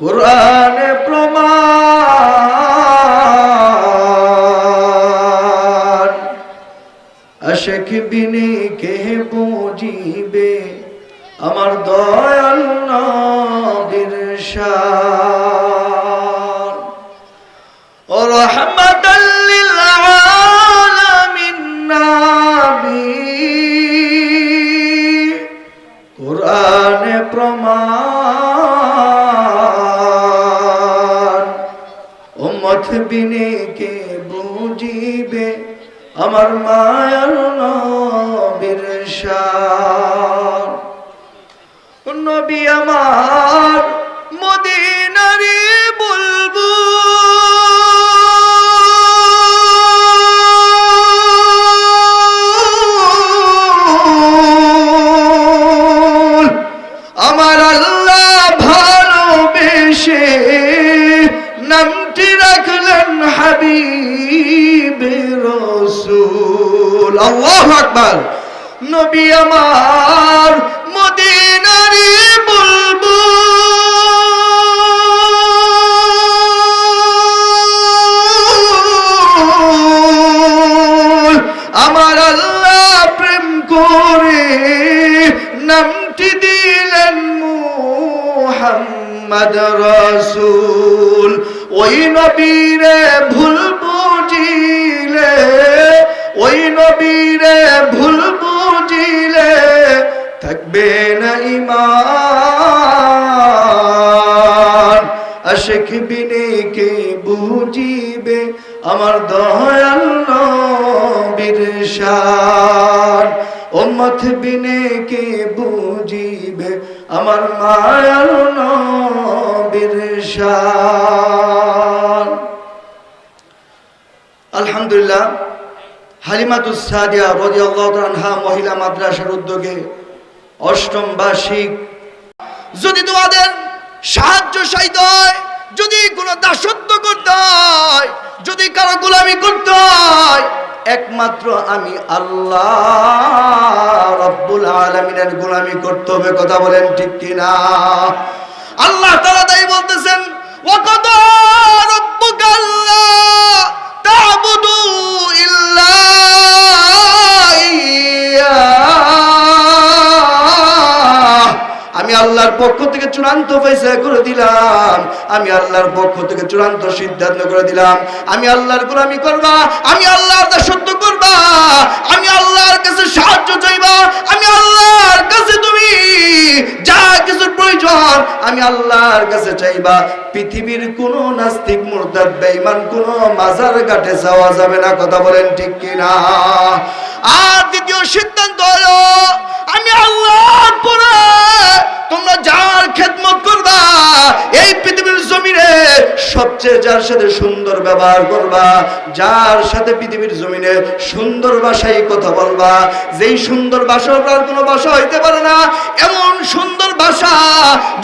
কোরআনে প্রমাণ। আশেখ বিনে কে বুঝিবে আমার দয়াল নবীর ও রহমতাল্লিল নবী আমার মদিনারি বলব। আমার আল্লাহ ভালোবেসে নামটি রাখলেন হাবিব রসুল। আল্লাহ আকবার। নবী আমার মদিনারি মুহাম্মদ রসুল, ওই নবীরে ভুল বুঝিলে, ওই নবীরে ভুল বুঝিলে থাকবে না ইমান আশেখ বিনে কে বুঝিবে আমার দয়াল নবীর শান? উম্মত বিনে কে বুঝিবে আমার মায়ার নবীর শান। আলহামদুলিল্লাহ, হালিমাতুস সাদিয়া রাদিয়াল্লাহু তাআলা মহিলা মাদ্রাসার উদ্যোগে অষ্টম বার্ষিক। যদি তোমাদের সাহায্য চাইতে হয়, যদি কোনো দাসত্ব করতে হয়, যদি কারও গোলামি করতে হয় একমাত্র আমি আল্লাহ রব্বুল আলমিনের গোলামি করতে হবে, কথা বলেন ঠিক কিনা? আল্লাহ তারা তাই বলতেছেন, ওয়াকাদ রাব্বুকা আল্লা তা'বুদু ইল্লা চূড়ান্ত পয়সা করে দিলাম। আমি আল্লাহর পক্ষ থেকে চূড়ান্ত সিদ্ধান্ত করে দিলাম। আমি আল্লাহর গোলামি করবা, আমি আল্লাহর দাসত্ব করবা, আমি আল্লাহর কাছে সাহায্য চাইবা, আমি আল্লাহর কাছে তুমি যা কিছুর প্রয়োজন, আমি আল্লাহর কাছে চাইবা, পৃথিবীর কোন নাস্তিক, মুরতাদ, বেঈমান, কোন মাজার ঘাটে যাওয়া যাবে না, কথা বলেন ঠিক কিনা? আর দ্বিতীয় সিদ্ধান্ত হলো, আমি আল্লাহর পরে তোমরা যার খেদমত করবা, এই পৃথিবীর জমিনে সবচেয়ে যার সাথে সুন্দর ব্যবহার করবা, যার সাথে পৃথিবীর জমিনে সুন্দর ভাষায় কথা বলবা, যেই সুন্দর ভাষা আর কোনো ভাষা হইতে পারে না, এমন সুন্দর ভাষা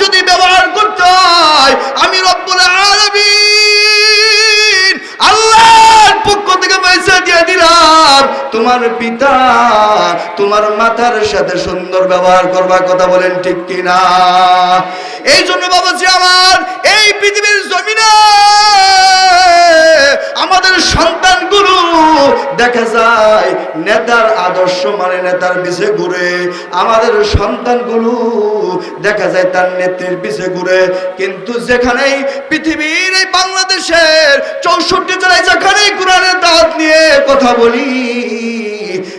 যদি ব্যবহার করতে হয়, আমি রব্বুল আলামিন আল্লাহর পক্ষ থেকে পয়সা দিয়ে দিলাম, তোমার পিতা তোমার মাথার সাথে সুন্দর ব্যবহার করবার কথা বলেন ঠিক কিনা? এই জন্য বাবাজি আমার, এই পৃথিবীর নেতার আদর্শ মানে নেতার পিছে ঘুরে। আমাদের সন্তানগুলো দেখা যায় তার নেত্রীর পিছে ঘুরে। কিন্তু যেখানেই পৃথিবীর এই বাংলাদেশের চৌষট্টি জেলায় যেখানেই কোরআনের দাঁত নিয়ে কথা বলি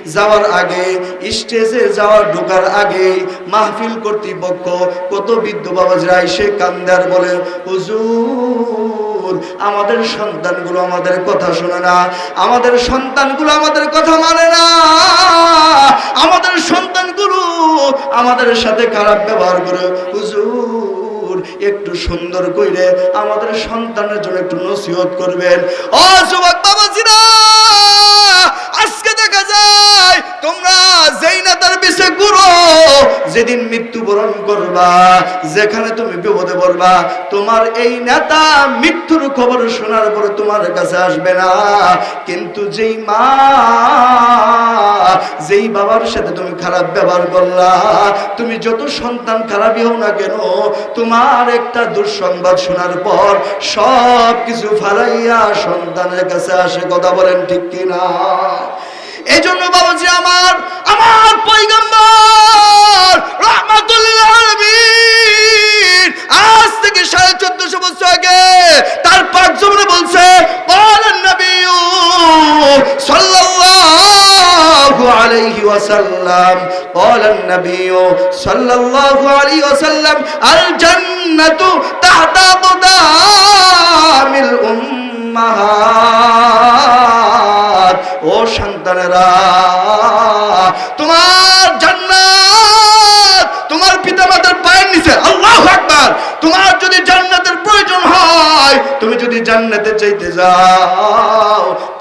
যাওয়ার আগে, স্টেজে যাওয়ার ঢোকার আগে মাহফিল কর্তৃপক্ষ কত বৃদ্ধ বাবাজরা এসে কান্দার বলে, হুজুর, আমাদের সন্তানগুলো আমাদের কথা শোনে না। আমাদের সন্তানগুলো আমাদের কথা মানে না। আমাদের সন্তানগুলো আমাদের সাথে খারাপ ব্যবহার করে। হুজুর, একটু সুন্দর কইরে আমাদের সন্তানের জন্য একটু নসিহত করবেন। ও যুবক বাবাজিরা! পিছে ঘুরো। যেদিন মৃত্যুবরণ করবা, যেখানে তুমি বিপদে পড়বা, তোমার এই নেতা মৃত্যুর খবর শোনার পরে তোমার কাছে আসবে না। কিন্তু যেই মা, যেই বাবার সাথে তুমি খারাপ ব্যবহার করলা, তুমি যত সন্তান খারাপই হও না কেন, তোমার একটা দুঃসংবাদ শোনার পর সব কিছু ফালাইয়া সন্তানের কাছে আসে, কথা বলেন ঠিক কিনা? এই জন্য বাবাজি আমার আমার পৈগম্বর রহমাতুল্লাহ আলামিন আজ থেকে সাড়ে চোদ্দশো বছর আগে তার পাক জমনে বলছে বলেন নবী সাল্লাল্লাহু আলাইহি ওয়াসাল্লাম قال النبي صلى الله عليه وسلم الجنة تحت أقدام الأمهات ও সন্তানেরা, তোমার জান্নাত, তোমার পিতামাতার পায়ের নিচে, আল্লাহ আকবার, তোমার যদি জান্নাতের প্রয়োজন হয়, তুমি যদি জান্নাতে চাইতে যাও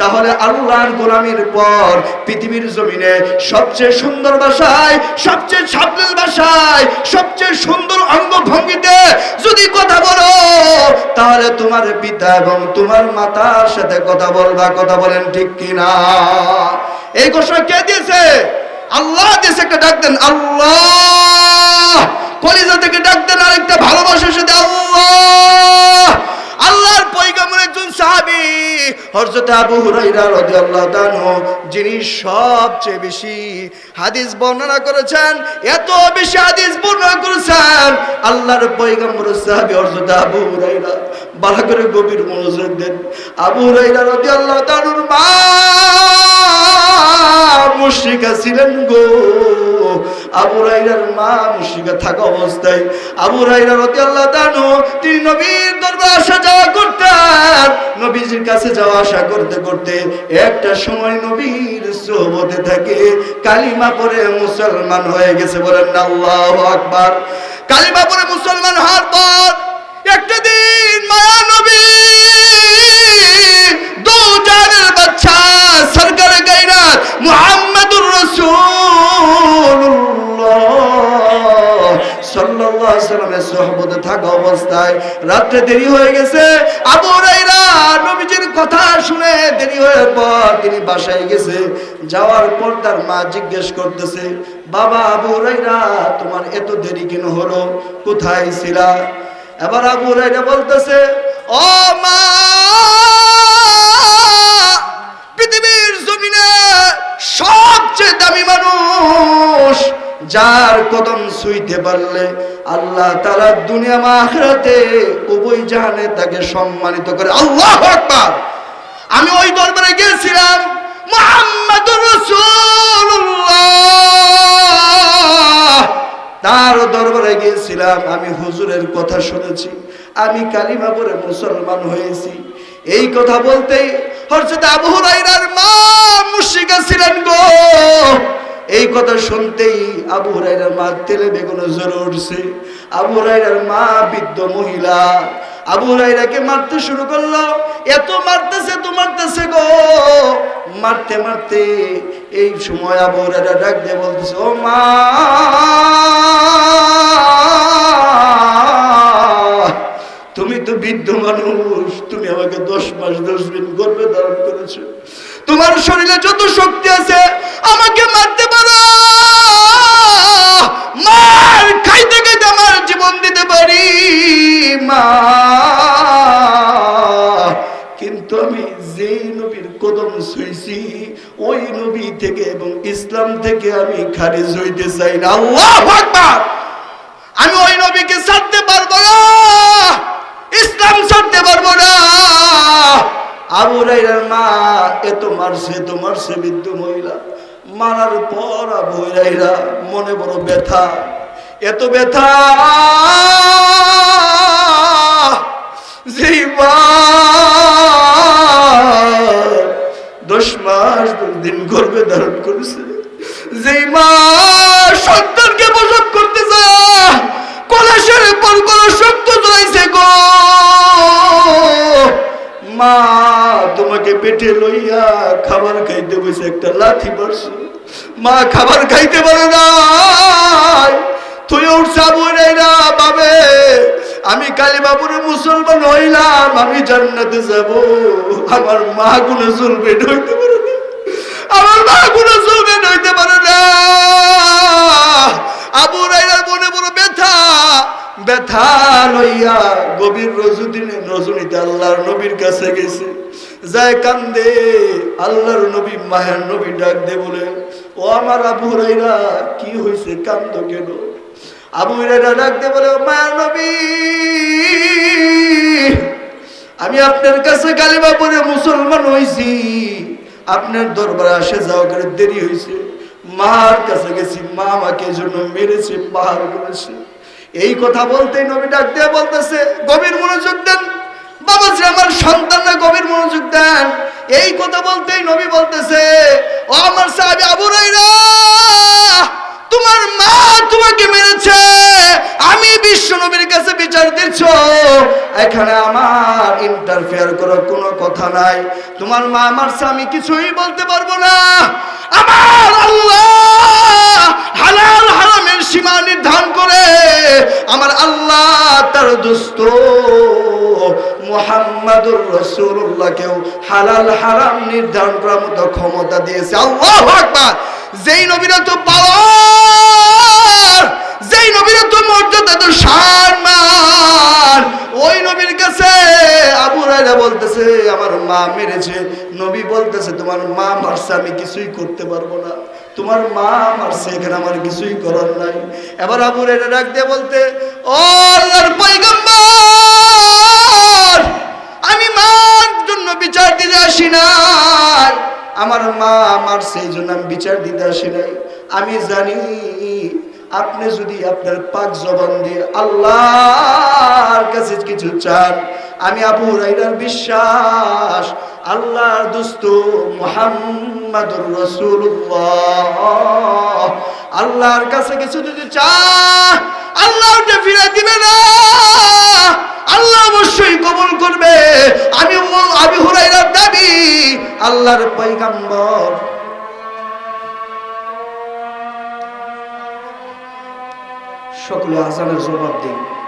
তাহলে আল্লাহর গোলামির পর পৃথিবীর জমিনে সবচেয়ে সুন্দর ভাষায় সবচেয়ে সাবলীল ভাষায় সবচেয়ে সুন্দর অঙ্গভঙ্গিতে যদি কথা বলো, তাহলে তোমার পিতা এবং তোমার মাতার সাথে কথা বলবা। কথা বলেন ঠিক কিনা? এই ঘোষণা কে দিয়েছে? আল্লাহ দিয়েছে একটা ডাক দেন, আল্লাহ। কলিজা থেকে ডাক দেন, আরেকটা ভালোবাসার সাথে আল্লাহ। আল্লাহর পয়গম্বর একজন সাহাবী, হযরত আবু হুরায়রা রাদিয়াল্লাহু তাআলা যিনি সবচেয়ে বেশি হাদিস বর্ণনা করেছেন, এত বেশি হাদিস বর্ণনা করেছেন, আল্লাহর পয়গম্বর সাহাবী হযরত আবু হুরায়রা, ভালো করে গভীর মনোযোগ দেন। আবু হুরায়রা রাদিয়াল্লাহু তাআলার মা মুশরিকা ছিলেন গো। আবু রাইরার মা মুশরিকা থাকা অবস্থায় আবু রাইরা রাদিয়াল্লাহু তাআলা তিনি নবীর দরবারে আসা যাওয়া করতেন। নবীজির কাছে যাওয়া আসা করতে করতে একটা সময় নবীর সোহবতে থাকে, কালিমা পরে মুসলমান হয়ে গেছে বলেন না, আল্লাহু আকবার। কালিমা পরে মুসলমান হওয়ার পর একটা দিন মায়া নবী সাল্লামের সোহবতে থাকা অবস্থায় রাত্রে দেরি হয়ে গেছে। কথা শুনে দেরি পর তিনি বাসায় গেছে। যাওয়ার পর তার মা জিজ্ঞেস করতেছে, বাবা আবু হুরায়রা, তোমার এত দেরি কেন হলো? কোথায় ছিলা? এবার আবু হুরায়রা বলতেছে, ও মা, পৃথিবীর জমিনে সবচেয়ে দামি মানুষ যার কদম ছুঁইতে পারলে আল্লাহ তারা দুনিয়া মা আখিরাতে উভয় জাহানে তাকে সম্মানিত করে। আল্লাহ আকবার! আমি ওই দরবারে গিয়েছিলাম, মুহাম্মাদুর রাসূলুল্লাহ! তার দরবারে গিয়েছিলাম, আমি হুজুরের কথা শুনেছি, আমি কালিমা পরে মুসলমান হয়েছি। এই কথা বলতেই হযরত আবু হুরায়রার মা মুশরিকা ছিলেন গো। এই কথা শুনতেই আবু হুরায়রার মা তেলে বেগুনে জ্বরে উঠছে। আবু হুরায়রার মা বৃদ্ধ মহিলা, আবু হুরায়রাকে মারতে শুরু করল। এত মারতেছে তো মারতেছে গো। মারতে মারতে এই সময় আবু হুরায়রা ডাক দিয়ে বলতেছে, ও মা, তুমি তো বৃদ্ধ মানুষ, তুমি আমাকে দশ মাস, দশ দিন গর্বে ধারণ করেছ। তোমার শরীরে যত শক্তি আছে, আমাকে মার ওই নবী থেকে এবং ইসলাম থেকে আমি খারিজ হইতে চাই না। আকবার! আমি ওই নবীকে ছাড়তে পারব না। ইসলাম ছাড়তে পারব না। আবু রাইরার মা এত মারছে এত মারছে বৃদ্ধ মহিলা। মারার পর আবু রাইরা মনে বড় ব্যথা। এত ব্যথা! যেই দশ মাস দশ দিন গর্বে ধারণ করেছে। যেই মা সন্তানকে প্রসব করতে যায় কলাশের পর কলা শক্ত জড়াইছে গো। মা তোমাকে পেটে লইয়া খাবার খাইতে বসে একটা লাঠি মারছে। মা খাবার খাইতে পারে না তুই উঠছা বই না বাবে আমি কালীবাবুরে মুসলমান হইলাম, আমি জান্নাতে যাব। আমার মা কোনো চলবে হইতে পারে না। আমার মা কোনো চলবে হইতে পারে না। আবু রাইলার মনে বড় ব্যথা। ব্যথা লইয়া গভীর রজুদিনে রজনীতে আল্লাহর নবীর কাছে গেছে। যায় কান্দে, আল্লাহর নবী মায়ের নবী ডাক দে বলে, ও আমার আবু রাইরা কি হয়েছে কান্দ কেন? আবু হুরায়রা ডাক দে বলে, ও মায়ের নবী, আমি আপনার কাছে কালিমা পরে মুসলমান হইছি। আপনার দরবারে আসে যাওয়া করে দেরি হয়েছে মার কাছে গেছি, মা আমাকে জন্য মেরেছে, পাহাড় করেছে। এই কথা বলতেই নবী ডাক দিয়ে বলতেছে, গভীর মনোযোগ দেন। বাবা যে আমার সন্তানরা গভীর মনোযোগ দেন। এই কথা বলতেই নবী বলতেছে, ও আমার সাহাবী আবু রাইরা তোমার মা তোমাকে মেরেছে। আমি বিশ্ব নবীর কাছে বিচার দিচ্ছ। এখানে আমার ইন্টারফেয়ার করার কোনো কথা নাই। তোমার মা আমার স্বামী, কিছুই বলতে পারব না। আমার আল্লাহ হালাল হারামের সীমা নির্ধারণ করে আমার আল্লাহ তার দুস্থ মোহাম্মদুর রসুল্লাহকেও হালাল হারাম নির্ধারণ করার মতো ক্ষমতা দিয়েছে। আল্লাহ আকবার। যেই নবীরা তো পাওয়ার, যেই নবীরা তো মর্যাদা, তো সম্মান। ওই নবীর কাছে আবু রায়রা বলতেছে, আমার মা মেরেছে। নবী বলতেছে, তোমার মা মারছে, আমি কিছুই করতে পারব না। তোমার মা মারছে, এখানে আমার কিছুই করার নাই। এবার আবু রায়রা ডাক দিয়ে বলতে, ও বিচার দিতে আসি নাই। আমি জানি আপনি যদি আপনার পাক জবান দিয়ে আল্লাহর কাছে কিছু চান, আমি আবু রাইরার বিশ্বাস আল্লাহর দুস্ত মুহাম্মাদুর রাসূলুল্লাহ। আল্লাহর কাছে কিছু যদি চান, আল্লাহ ওটা ফিরে দিবে না। আল্লাহ অবশ্যই কবুল করবে। আমি আমি হুরাইরার দাবি, আল্লাহর পয়গাম্বর সকলে আজানের জবাব দিই